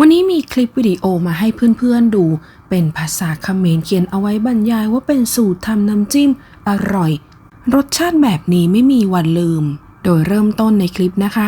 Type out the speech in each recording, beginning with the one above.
วันนี้มีคลิปวิดีโอมาให้เพื่อนๆดู เป็นภาษาเขมรเขียนเอาไว้บรรยายว่าเป็นสูตรทำน้ำจิ้มอร่อย รสชาติแบบนี้ไม่มีวันลืม โดยเริ่มต้นในคลิปนะคะ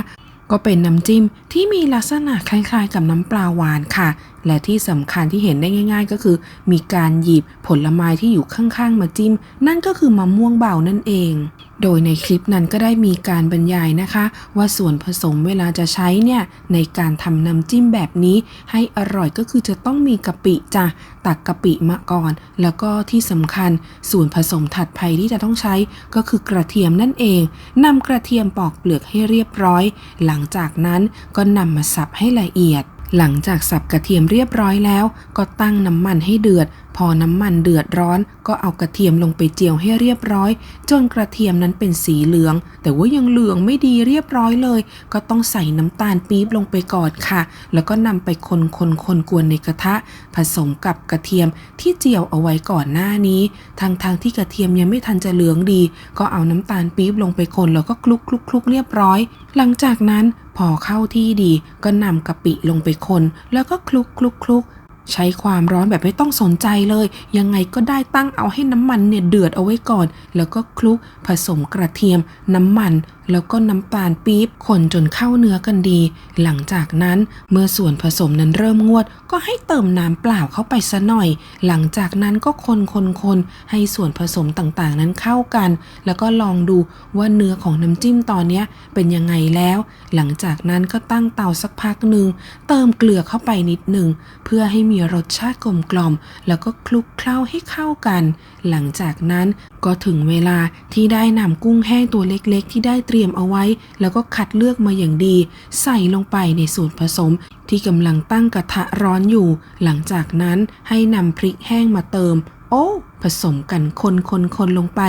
ก็เป็นน้ำจิ้มที่มีลักษณะคล้ายๆ กับน้ำปลาหวานค่ะ และที่สำคัญที่เห็นได้ง่าย ๆ ก็คือ มีการหยิบผลไม้ที่อยู่ข้างๆ มาจิ้ม นั่นก็คือมะม่วงเบานั่นเอง โดยในคลิปนั้นก็ได้มีการบรรยายนะคะ ว่าส่วนผสมเวลาจะใช้เนี่ย ในการทำน้ำจิ้มแบบนี้ ให้อร่อยก็คือจะต้องมีกะปิจ้ะตักกะปิมาก่อน แล้วก็ที่สำคัญส่วนผสมถัดไปที่จะต้องใช้ก็คือกระเทียมนั่นเองนำกระเทียมปอกเปลือกให้เรียบร้อย หลังจากนั้นก็นำมาสับให้ละเอียดหลังจากสับกระเทียมเรียบร้อยแล้ว ก็ตั้งน้ำมันให้เดือด พอน้ำมันเดือดร้อนก็เอากระเทียมลงไปเจียวให้เรียบร้อย จนกระเทียมนั้นเป็นสีเหลือง แต่ว่ายังเหลืองไม่ดีเรียบร้อยเลย ก็ต้องใส่น้ำตาลปี๊บลงไปก่อนค่ะ แล้วก็นำไปคนคนคนกวนในกระทะ ผสมกับกระเทียมที่เจียวเอาไว้ก่อนหน้านี้ทางทางที่กระเทียมยังไม่ทันจะเหลืองดี ก็เอาน้ำตาลปี๊บลงไปคนแล้วก็คลุกคลุกคลุกเรียบร้อย หลังจากนั้นพอเข้าที่ดีก็นำกะปิลงไปคน แล้วก็คลุกคลุกคลุก ใช้ความร้อนแบบไม่ต้องสนใจเลย ยังไงก็ได้ตั้งเอาให้น้ำมันเนี่ยเดือดเอาไว้ก่อน แล้วก็คลุกผสมกระเทียม น้ำมัน แล้วก็น้ำตาลปี๊บคนจนเข้าเนื้อกันดี หลังจากนั้นเมื่อส่วนผสมนั้นเริ่มงวด ก็ให้เติมน้ำเปล่าเข้าไปซะหน่อย หลังจากนั้นก็คนคนคนให้ส่วนผสมต่างๆนั้นเข้ากัน แล้วก็ลองดูว่าเนื้อของน้ำจิ้มตอนนี้เป็นยังไงแล้ว หลังจากนั้นก็ตั้งเตาสักพักหนึ่งเติมเกลือเข้าไปนิดหนึ่งเพื่อให้มีรสชาติกลมกล่อม แล้วก็คลุกเคล้าให้เข้ากัน หลังจากนั้นก็ถึงเวลาที่ได้นำกุ้งแห้งตัวเล็กๆ ที่ได้เตรียมเอาไว้ แล้วก็คัดเลือกมาอย่างดี ใส่ลงไปในส่วนผสมที่กำลังตั้งกระทะร้อนอยู่ หลังจากนั้นให้นำพริกแห้งมาเติม โอ้ ผสมกันคนคนคนลงไป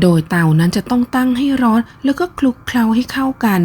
โดยเตานั้นจะต้องตั้งให้ร้อน แล้วก็คลุกเคล้าให้เข้ากัน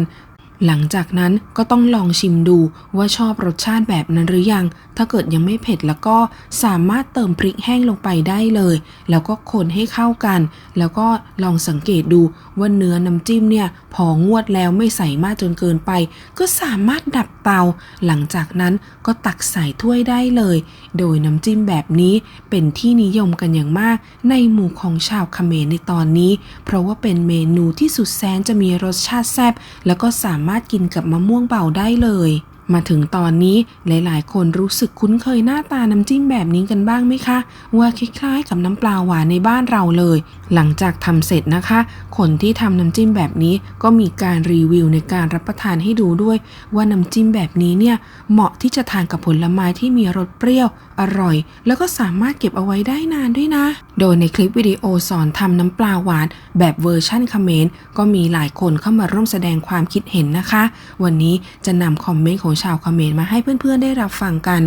หลังจากนั้นก็ต้องลองชิมดูว่าชอบรสชาติแบบนั้นหรือยัง ถ้าเกิดยังไม่เผ็ดแล้วก็สามารถเติมพริกแห้งลงไปได้เลย แล้วก็คนให้เข้ากัน แล้วก็ลองสังเกตดูว่าเนื้อน้ำจิ้มเนี่ยพองวดแล้วไม่ใส่มากจนเกินไป ก็สามารถดับเตา หลังจากนั้นก็ตักใส่ถ้วยได้เลย โดยน้ำจิ้มแบบนี้เป็นที่นิยมกันอย่างมาก ในหมู่ของชาวเขมรในตอนนี้ เพราะว่าเป็นเมนูที่สุดแสนจะมีรสชาติแซ่บแล้วก็สามารถกินกับมะม่วงเบาได้เลย มาถึงตอนนี้หลายๆ คนรู้สึกคุ้นเคยหน้าตาน้ำจิ้มแบบนี้กันบ้างไหมคะ ว่าคล้ายๆ กับน้ำปลาหวานในบ้านเราเลย หลังจากทำเสร็จนะคะ คนที่ทำน้ำจิ้มแบบนี้ก็มีการรีวิวในการรับประทานให้ดูด้วย ว่าน้ำจิ้มแบบนี้เนี่ยเหมาะที่จะทานกับผลไม้ที่มีรสเปรี้ยว อร่อย แล้วก็สามารถเก็บเอาไว้ได้นานด้วยนะ โดยในคลิปวิดีโอสอนทำน้ำปลาหวาน แบบเวอร์ชั่นเขมรก็มีหลายคนเข้ามาร่วมแสดงความคิดเห็นนะคะ วันนี้จะนำคอมเมนต์ของชาวเขมรมาให้เพื่อนๆได้รับฟังกัน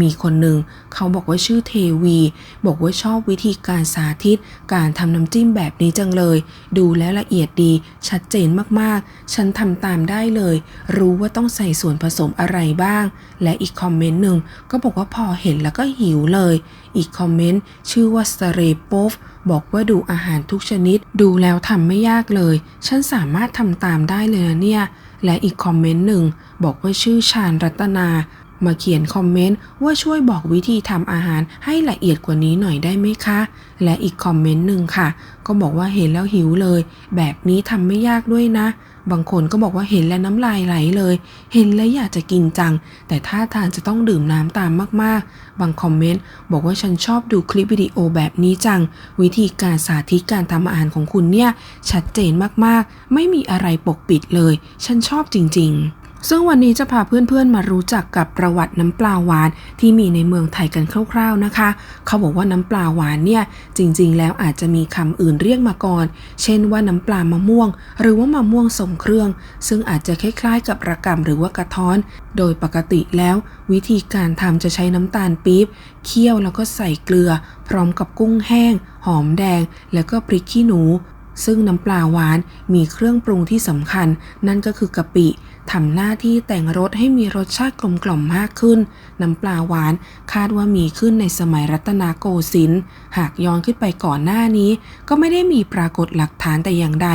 มีคนหนึ่งเขาบอกว่าชื่อเทวี บอกว่าชอบวิธีการสาธิต การทำน้ำจิ้มแบบนี้จังเลย ดูแล้วละเอียดดีชัดเจนมากๆ ฉันทำตามได้เลย รู้ว่าต้องใส่ส่วนผสมอะไรบ้าง และอีกคอมเมนต์หนึ่งก็บอกว่าพอเห็นแล้วก็หิวเลย อีกคอมเมนต์ ชื่อว่าสเรโปฟบอกว่าดูอาหารทุกชนิด ดูแล้วทำไม่ยากเลย ฉันสามารถทำตามได้เลยนะเนี่ย และอีกคอมเมนต์หนึ่ง บอกว่าชื่อชาญรัตนา มาเขียนคอมเมนต์ว่าช่วยบอกวิธีทำอาหารให้ละเอียดกว่านี้หน่อยได้ไหมคะ และอีกคอมเมนต์หนึ่งค่ะ ก็บอกว่าเห็นแล้วหิวเลย แบบนี้ทำไม่ยากด้วยนะ บางคนก็บอกว่าเห็นแล้วน้ำลายไหลเลย เห็นแล้วอยากจะกินจัง แต่ถ้าทานจะต้องดื่มน้ำตามมากๆ บางคอมเมนต์บอกว่าฉันชอบดูคลิปวิดีโอแบบนี้จัง วิธีการสาธิตการทำอาหารของคุณเนี่ยชัดเจนมากๆ ไม่มีอะไรปกปิดเลย ฉันชอบจริง ๆ ซึ่งวันนี้จะพาเพื่อนๆมารู้จักกับประวัติน้ำปลาหวานที่มีในเมืองไทยกันคร่าวๆนะคะ เขาบอกว่าน้ำปลาหวานเนี่ยจริงๆ แล้วอาจจะมีคำอื่นเรียกมาก่อน เช่นว่าน้ำปลามะม่วง หรือว่ามะม่วงทรงเครื่อง ซึ่งอาจจะคล้ายๆ กับระกำหรือว่ากระท้อน โดยปกติแล้ว วิธีการทำจะใช้น้ำตาลปี๊บเคี่ยวแล้วก็ใส่เกลือ พร้อมกับกุ้งแห้ง หอมแดง แล้วก็พริกขี้หนู ซึ่งน้ำปลาหวานมีเครื่องปรุงที่สำคัญ นั่นก็คือกะปิ ทำหน้าที่แต่งรสให้มีรสชาติกลมกล่อมมากขึ้น น้ำปลาหวานคาดว่ามีขึ้นในสมัยรัตนโกสินทร์ หากย้อนขึ้นไปก่อนหน้านี้ ก็ไม่ได้มีปรากฏหลักฐานแต่อย่างใด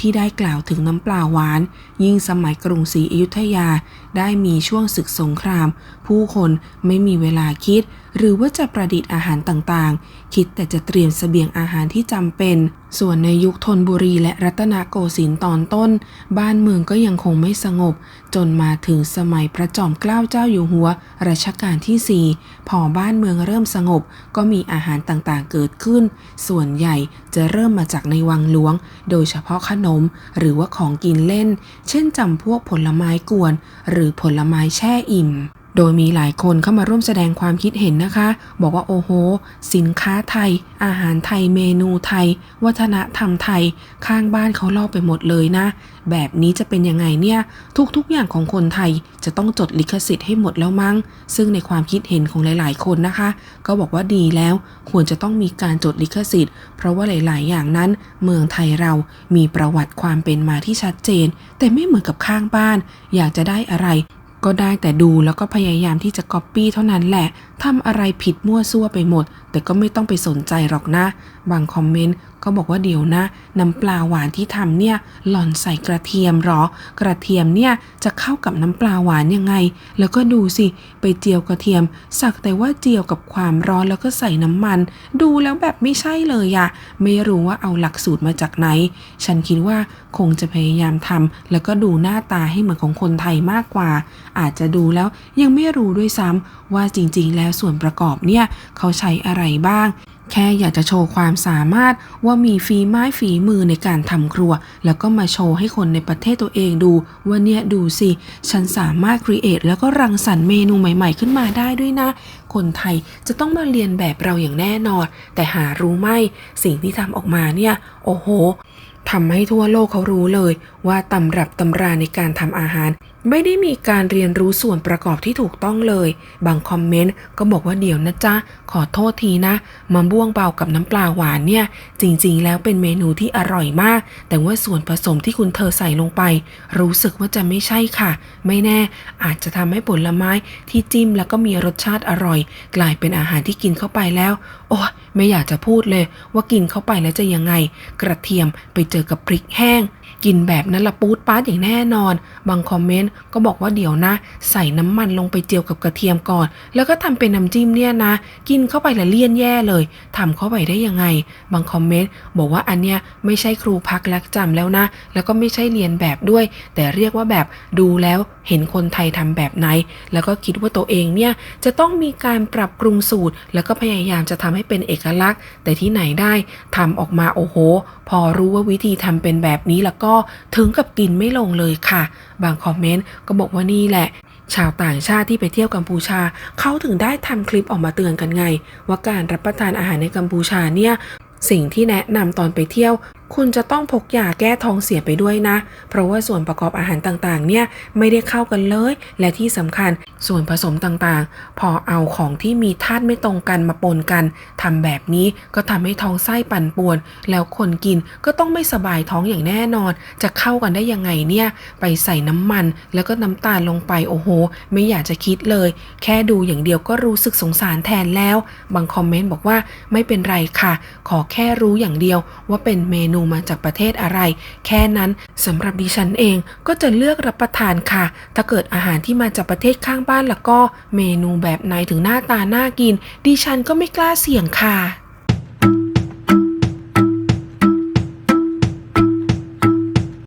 ที่ได้กล่าวถึงน้ำปลาหวาน ยิ่งสมัยกรุงศรีอยุธยาได้มีช่วงศึกสงคราม ผู้คนไม่มีเวลาคิด หรือว่าจะประดิษฐ์อาหารต่างๆ คิดแต่จะเตรียมเสบียงอาหารที่จำเป็น ส่วนในยุคธนบุรีและรัตนโกสินทร์ตอนต้น บ้านเมืองก็ยังคงไม่สงบ จนมาถึงสมัยพระจอมเกล้าเจ้าอยู่หัวรัชกาลที่ 4 พอบ้านเมืองเริ่มสงบ ก็มีอาหารต่างๆเกิดขึ้น ส่วนใหญ่จะเริ่มมาจากในวังหลวง โดยเฉพาะขนมหรือว่าของกินเล่น เช่นจำพวกผลไม้กวน หรือผลไม้แช่อิ่ม โดยมีหลายคนเข้ามาร่วมแสดงความคิดเห็นนะคะ บอกว่าโอ้โห สินค้าไทย อาหารไทยเมนูไทย วัฒนธรรมไทย ข้างบ้านเขาลอกไปหมดเลยนะ แบบนี้จะเป็นยังไงเนี่ย ทุกๆอย่างของคนไทยจะต้องจดลิขสิทธิ์ให้หมดแล้วมั้ง ซึ่งในความคิดเห็นของหลาย ๆ คนนะคะ ก็บอกว่าดีแล้วควรจะต้องมีการจดลิขสิทธิ์ เพราะว่าหลาย ๆ อย่างนั้น เมืองไทยเรามีประวัติความเป็นมาที่ชัดเจน แต่ไม่เหมือนกับข้างบ้าน อยากจะได้อะไร ก็ได้แต่ดูแล้วก็พยายามที่จะก๊อปปี้เท่านั้นแหละทำอะไรผิดมั่วซั่วไปหมด แต่ก็ไม่ต้องไปสนใจหรอกนะ บางคอมเมนต์ ก็บอกว่าเดี๋ยวนะ น้ำปลาหวานที่ทำเนี่ยหล่อนใส่กระเทียมหรอ กระเทียมเนี่ยจะเข้ากับน้ำปลาหวานยังไง แล้วก็ดูสิ ไปเจียวกระเทียม สักแต่ว่าเจียวกับความร้อนแล้วก็ใส่น้ำมัน ดูแล้วแบบไม่ใช่เลยอะไม่รู้ว่าเอาหลักสูตรมาจากไหน ฉันคิดว่าคงจะพยายามทำแล้วก็ดูหน้าตาให้เหมือนของคนไทยมากกว่า อาจจะดูแล้วยังไม่รู้ด้วยซ้ำว่าจริงๆ แล้วส่วนประกอบเนี่ยเขาใช้อะไรบ้าง แค่อยากจะโชว์ความสามารถว่ามีฝีไม้ฝีมือในการทำครัว แล้วก็มาโชว์ให้คนในประเทศตัวเองดู ว่าเนี่ยดูสิ ฉันสามารถครีเอทแล้วก็รังสรรค์เมนูใหม่ๆ ขึ้นมาได้ด้วยนะ คนไทยจะต้องมาเรียนแบบเราอย่างแน่นอน แต่หารู้ไหมสิ่งที่ทำออกมาเนี่ย โอ้โหทำให้ทั่วโลกเขารู้เลย ว่าตำรับตำราในการทำอาหาร ไม่ได้มีการเรียนรู้ส่วนประกอบที่ถูกต้องเลย บางคอมเมนต์ก็บอกว่าเดี๋ยวนะจ๊ะ ขอโทษทีนะมะม่วงเบากับน้ำปลาหวานเนี่ย จริงๆ แล้วเป็นเมนูที่อร่อยมาก แต่ว่าส่วนผสมที่คุณเธอใส่ลงไป รู้สึกว่าจะไม่ใช่ค่ะ ไม่แน่ อาจจะทำให้ผลไม้ที่จิ้มแล้วก็มีรสชาติอร่อย กลายเป็นอาหารที่กินเข้าไปแล้ว โอ้ไม่อยากจะพูดเลย ว่ากินเข้าไปแล้วจะยังไง กระเทียมไปเจอกับพริกแห้งกินแบบนั้นละปูดป้าดอย่างแน่นอน บางคอมเมนต์ก็บอกว่าเดี๋ยวนะ ใส่น้ำมันลงไปเจียวกับกระเทียมก่อน แล้วก็ทำเป็นน้ำจิ้มเนี่ยนะ กินเข้าไปละเลี่ยนแย่เลยทำเข้าไปได้ยังไง บางคอมเมนต์บอกว่าอันเนี้ยไม่ใช่ครูพักลักจำแล้วนะ แล้วก็ไม่ใช่เรียนแบบด้วย แต่เรียกว่าแบบดูแล้วเห็นคนไทยทำแบบไหน แล้วก็คิดว่าตัวเองเนี่ยจะต้องมีการปรับปรุงสูตร แล้วก็พยายามจะทำให้เป็นเอกลักษณ์ แต่ที่ไหนได้ทำออกมาโอ้โห พอรู้ว่าวิธีทำเป็นแบบนี้ละแล้วก็ถึงกับกินไม่ลงเลยค่ะ บางคอมเมนต์ก็บอกว่านี่แหละชาวต่างชาติที่ไปเที่ยวกัมพูชา เขาถึงได้ทำคลิปออกมาเตือนกันไง ว่าการรับประทานอาหารในกัมพูชาเนี่ย สิ่งที่แนะนำตอนไปเที่ยว คุณจะต้องพกยาแก้ท้องเสียไปด้วยนะ เพราะว่าส่วนประกอบอาหารต่างๆ เนี่ยไม่ได้เข้ากันเลย และที่สำคัญส่วนผสมต่างๆ พอเอาของที่มีธาตุไม่ตรงกันมาปนกันทำแบบนี้ก็ทำให้ท้องไส้ปั่นป่วน แล้วคนกินก็ต้องไม่สบายท้องอย่างแน่นอน จะเข้ากันได้ยังไงเนี่ย ไปใส่น้ำมัน แล้วก็น้ำตาลลงไปโอ้โห ไม่อยากจะคิดเลย แค่ดูอย่างเดียวก็รู้สึกสงสารแทนแล้ว บางคอมเมนต์บอกว่าไม่เป็นไรค่ะ ขอแค่รู้อย่างเดียวว่าเป็นเมนูมาจากประเทศอะไร แค่นั้นสำหรับดิฉันเองก็จะเลือกรับประทานค่ะ ถ้าเกิดอาหารที่มาจากประเทศข้างบ้านแล้วก็เมนูแบบไหนถึงหน้าตาน่ากิน ดิฉันก็ไม่กล้าเสี่ยงค่ะ